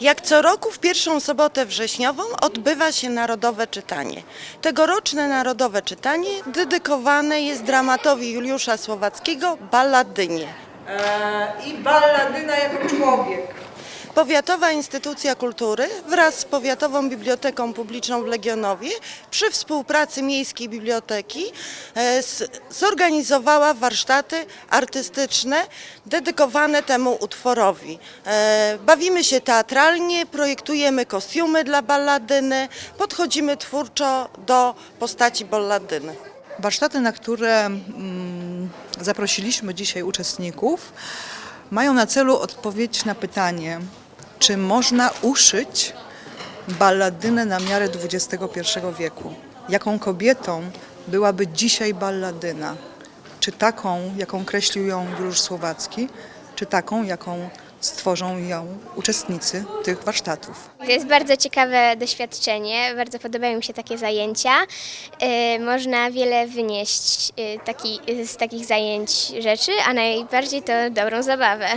Jak co roku w pierwszą sobotę wrześniową odbywa się Narodowe Czytanie. Tegoroczne Narodowe Czytanie dedykowane jest dramatowi Juliusza Słowackiego Balladynie. I balladyna jako człowiek. Powiatowa Instytucja Kultury wraz z Powiatową Biblioteką Publiczną w Legionowie przy współpracy Miejskiej Biblioteki e, zorganizowała warsztaty artystyczne dedykowane temu utworowi. E, Bawimy się teatralnie, projektujemy kostiumy dla balladyny, podchodzimy twórczo do postaci balladyny. Warsztaty, na które mm, zaprosiliśmy dzisiaj uczestników, mają na celu odpowiedź na pytanie, czy można uszyć balladynę na miarę XXI wieku. Jaką kobietą byłaby dzisiaj balladyna? Czy taką, jaką kreślił ją Juliusz Słowacki, czy taką, jaką stworzą ją uczestnicy tych warsztatów? To jest bardzo ciekawe doświadczenie, bardzo podobają mi się takie zajęcia. Y, Można wiele wynieść y, z takich zajęć rzeczy, a najbardziej to dobrą zabawę.